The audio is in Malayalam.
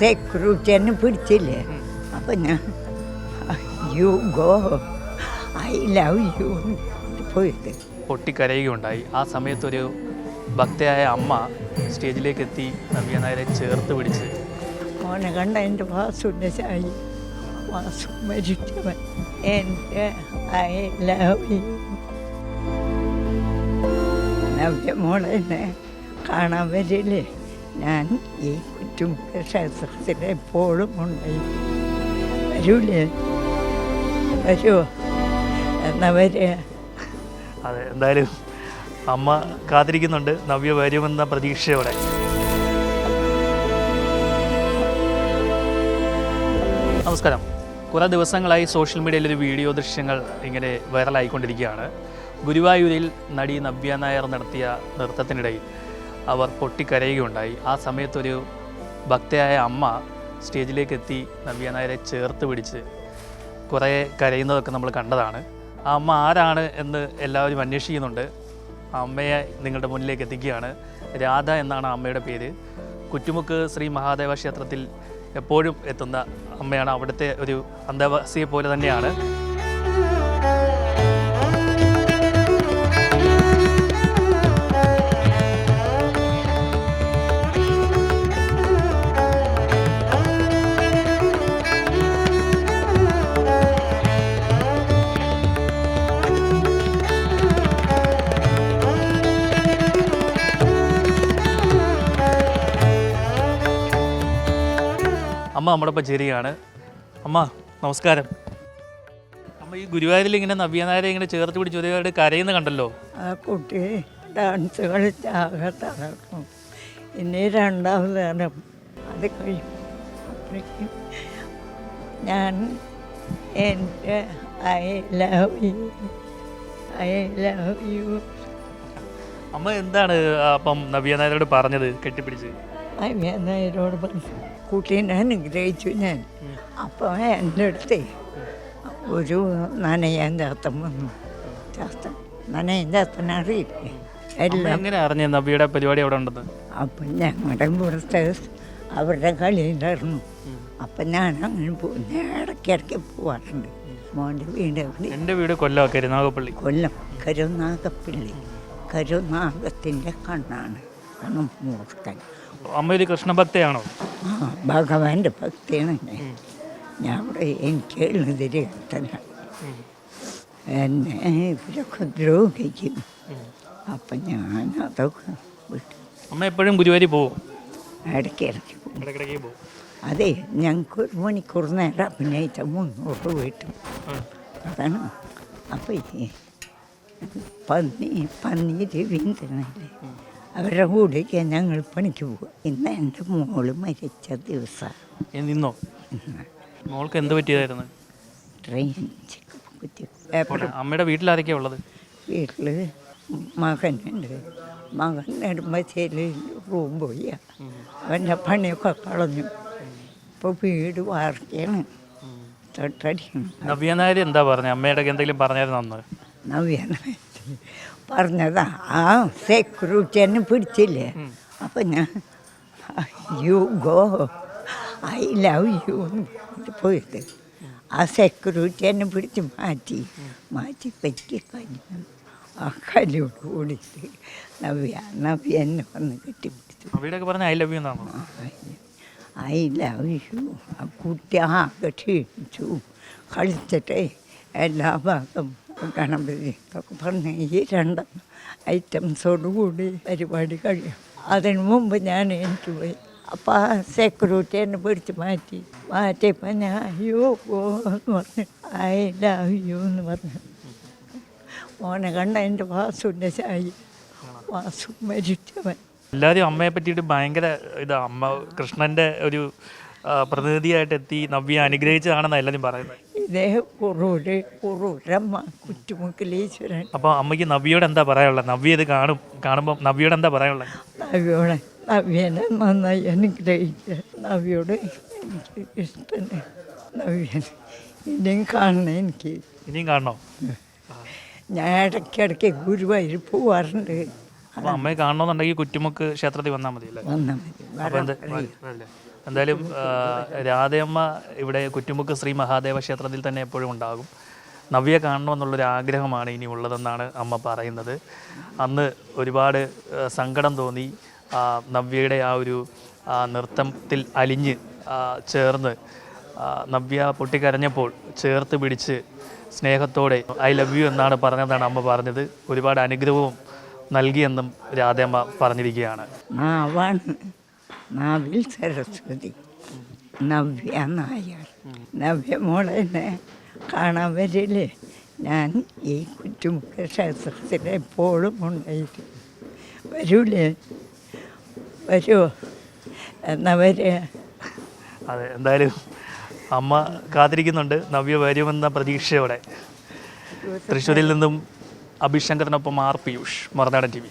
സെക്യൂരിറ്റി എന്നെ പിടിച്ചില്ലേ അപ്പം ഞാൻ you go I love you പോയിട്ട്. പൊട്ടിക്കരയുകയുണ്ടായി. ആ സമയത്തൊരു ഭക്തയായ അമ്മ സ്റ്റേജിലേക്ക് എത്തി നവ്യ നായരെ ചേർത്ത് പിടിച്ച്. മോനെ കണ്ട എന്റെ വാസുവിന്റെ ചായി വാസു മരിച്ചവൻ. എന്റെ ഐ ലവ് യു നവ്യ മോളെന്നെ കാണാൻ വരില്ലേ? ഞാൻ ഈ ക്ഷേത്രത്തിൽ എപ്പോഴും ഉണ്ടായി വരൂലേ വരുമോ എന്നാ വരിക അതെ എന്തായാലും അമ്മ കാത്തിരിക്കുന്നുണ്ട്. നവ്യ വരുമെന്ന പ്രതീക്ഷയോടെ. നമസ്കാരം. കുറേ ദിവസങ്ങളായി സോഷ്യൽ മീഡിയയിൽ ഒരു വീഡിയോ ദൃശ്യങ്ങൾ ഇങ്ങനെ വൈറലായിക്കൊണ്ടിരിക്കുകയാണ്. ഗുരുവായൂരിൽ നടി നവ്യ നായർ നടത്തിയ നൃത്തത്തിനിടയിൽ അവർ പൊട്ടിക്കരയുകയുണ്ടായി. ആ സമയത്തൊരു ഭക്തയായ അമ്മ സ്റ്റേജിലേക്ക് എത്തി നവ്യ നായരെ ചേർത്ത് പിടിച്ച് കുറേ കരയുന്നതൊക്കെ നമ്മൾ കണ്ടതാണ്. ആ അമ്മ ആരാണ് എന്ന് എല്ലാവരും അന്വേഷിക്കുന്നുണ്ട്. അമ്മയെ നിങ്ങളുടെ മുന്നിലേക്ക് എത്തിക്കുകയാണ്. രാധ എന്നാണ് അമ്മയുടെ പേര്. കുറ്റുമുക്ക് ശ്രീ മഹാദേവ ക്ഷേത്രത്തിൽ എപ്പോഴും എത്തുന്ന അമ്മയാണ് അവിടുത്തെ ഒരു അന്തേവാസിയെ പോലെ തന്നെയാണ്. നമ്മുടെ ഒപ്പം ചേരുകയാണ് അമ്മ നമസ്കാരം. അമ്മ ഈ ഗുരുവായൂരിൽ ഇങ്ങനെ നവ്യനായരെ ഇങ്ങനെ ചേർത്ത് പിടിച്ച് ഒരുപാട് കരയുന്ന കണ്ടല്ലോ? ആ കുട്ടി ഡാൻസ് കളിച്ച് ആകെ ഇനി രണ്ടാമത് നേരം അത് കഴിയും. ഞാൻ എന്റെ I love you I love you അമ്മ എന്താണ് അപ്പം നവ്യനായരോട് പറഞ്ഞത് കെട്ടിപ്പിടിച്ച്? നേരോട് പറഞ്ഞു കുട്ടീനെ അനുഗ്രഹിച്ചു ഞാൻ. അപ്പോൾ എന്റെ അടുത്തേ ഒരു നനയാൻ ചാത്തം വന്നു. ചാത്തൻ നനയാൻ ചാത്തൻ അറിയില്ലേ? എല്ലാം. എങ്ങനെ അറിഞ്ഞു നബിയുടെ പരിപാടി അവിടെ ഉണ്ടെന്ന് അപ്പം ഞങ്ങളുടെ പുറത്ത് അവരുടെ കളിയിലായിരുന്നു അപ്പം ഞാൻ അങ്ങനെ പോകും ഇടയ്ക്ക് ഇടയ്ക്കിടയ്ക്ക് പോവാറുണ്ട്. മോന്റെ വീട് എന്റെ വീട് കൊല്ലം കരുനാഗപ്പള്ളി. കൊല്ലം. കരുനാഗപ്പള്ളി. കരുനാഗത്തിന്റെ കണ്ണാണ്. കണ്ണും മൂർക്കൻ അമ്മ കൃഷ്ണ കൃഷ്ണഭക്തയാണോ ഭഗവാന്റെ ഭക്തിയാണ്. ഞാൻ ഞാൻ അവിടെ എനിക്ക് കിട്ടലാണ് എന്നെ ഇവരൊക്കെ ദ്രോഹിക്കും അപ്പം ഞാൻ അതൊക്കെ വിട്ടു. അമ്മ എപ്പോഴും ഗുരുവായൂർ പോവും ഇടയ്ക്ക് ഇടയ്ക്ക് പോകും. ഇടയ്ക്കിടയ്ക്ക് പോവും അതെ ഞങ്ങൾക്ക് ഒരു മണിക്കൂർ നേരം അഭിനയിച്ച മുന്നൂറ് വീട്ടും. അതാണ്. അപ്പം പന്നി പന്നി രവീന്ദ്രനല്ലേ അവരുടെ കൂടെയൊക്കെ ഞങ്ങൾ പണിക്ക് പോകും. ഇന്ന് എന്റെ മോൾ മരിച്ച ദിവസം. നിന്നോ? മോൾക്ക് എന്ത് പറ്റിയതായിരുന്നു? ട്രെയിൻ. അമ്മയുടെ വീട്ടിലാരൊക്കെയാ ഉള്ളത്? വീട്ടിൽ മകനുണ്ട്. മകൻ നെടുമ്പശ്ശേരി റൂം പോയി. അവന്റെ പണിയൊക്കെ കളഞ്ഞു. ഇപ്പോൾ വീട് വാർക്കയാണ്. തൊട്ടടി നവ്യനായ എന്താ പറഞ്ഞത് അമ്മയുടെ എന്തെങ്കിലും പറഞ്ഞായിരുന്നു നവ്യനായ നവ്യാണ് പറഞ്ഞതാ ആ സെക്യൂരിറ്റി എന്നെ പിടിച്ചില്ലേ അപ്പം ഞാൻ you go I love you പോയത് ആ സെക്യൂരിറ്റി എന്നെ പിടിച്ച് മാറ്റി മാറ്റി പറ്റി കഴിഞ്ഞു ആ കല്ലോട് കൂടിയിട്ട് നവ്യ നവ്യ എന്നെ വന്ന് കെട്ടിപ്പിടിച്ചു. പറഞ്ഞ I love you I love you. ആ കുട്ടി ആകെ ക്ഷീണിച്ചു. കളിച്ചിട്ടേ എല്ലാ ഭാഗം ഗണപതി ഒക്കെ പറഞ്ഞ് ഈ രണ്ട് ഐറ്റംസോടുകൂടി പരിപാടി കഴിയും. അതിന് മുമ്പ് ഞാൻ എനിക്ക് പോയി. അപ്പം ആ സെക്യൂരിറ്റി എന്നെ പിടിച്ച് മാറ്റി. മാറ്റിയപ്പോൾ ഞാൻ അയ്യോ പോന്ന് പറഞ്ഞു ഐ ലവ് യു എന്ന് പറഞ്ഞു. മോനെ കണ്ട എന്റെ വാസുവിന്റെ ചായി വാസു മരിച്ചവൻ. എല്ലാവരും അമ്മയെ പറ്റിയിട്ട് ഭയങ്കര ഇത് അമ്മ കൃഷ്ണന്റെ ഒരു പ്രതിനിധിയായിട്ട് എത്തി നവ്യ അനുഗ്രഹിച്ചതാണെന്നാണ് എല്ലാവരും പറയുന്നത്. ഇതേ കുറൂര് കുറൂരമ്മ കുറ്റുമുക്കിലീശ്വരൻ. അപ്പോൾ അമ്മയ്ക്ക് നവ്യയോട് എന്താ പറയാനുള്ളത്? നവ്യ ഇത് കാണും കാണുമ്പോൾ നവ്യയോട് എന്താ പറയാനുള്ളത്? നവ്യോടെ നവ്യനെ നന്നായി അനുഗ്രഹിക്കുക നവ്യോട് എനിക്ക് ഇഷ്ടമാണ് നവ്യൻ ഇനിയും കാണണം എനിക്ക്. ഇനിയും കാണണോ? ഞാൻ ഇടയ്ക്കിടയ്ക്ക് ഗുരുവായൂർ പോവാറുണ്ട്. അപ്പോൾ അമ്മയെ കാണണമെന്നുണ്ടെങ്കിൽ കുറ്റുമുക്ക് ക്ഷേത്രത്തിൽ വന്നാൽ മതി. വന്നാൽ മതി എന്തായാലും രാധയമ്മ ഇവിടെ കുറ്റുമുക്ക് ശ്രീ മഹാദേവ ക്ഷേത്രത്തിൽ തന്നെ എപ്പോഴും ഉണ്ടാകും. നവ്യ കാണണമെന്നുള്ളൊരു ആഗ്രഹമാണ് ഇനി ഉള്ളതെന്നാണ് അമ്മ പറയുന്നത്. അന്ന് ഒരുപാട് സങ്കടം തോന്നി. നവ്യയുടെ ആ ഒരു നൃത്തത്തിൽ അലിഞ്ഞ് ചേർന്ന് നവ്യ പൊട്ടിക്കരഞ്ഞപ്പോൾ ചേർത്ത് പിടിച്ച് സ്നേഹത്തോടെ ഐ ലവ് യു എന്നാണ് പറഞ്ഞതാണ് അമ്മ പറഞ്ഞത്. ഒരുപാട് അനുഗ്രഹവും നൽകിയെന്നും രാധയമ്മ പറഞ്ഞിരിക്കുകയാണ്. നാവിൽ സരസ്വതി. നവ്യ നായർ. നവ്യ മോളെന്നെ കാണാൻ വരില്ലേ ഞാൻ ഈ കുറ്റുമുക്ക ക്ഷേത്രത്തിൽ എപ്പോഴും ഉണ്ടായിരുന്നു വരൂലേ വരുമോ എന്നാ വരെ അതെ എന്തായാലും അമ്മ കാത്തിരിക്കുന്നുണ്ട്. നവ്യ വരുമെന്ന പ്രതീക്ഷയോടെ. തൃശ്ശൂരിൽ നിന്നും അഭിശങ്കറിനൊപ്പം R Piyush Marunadan T V.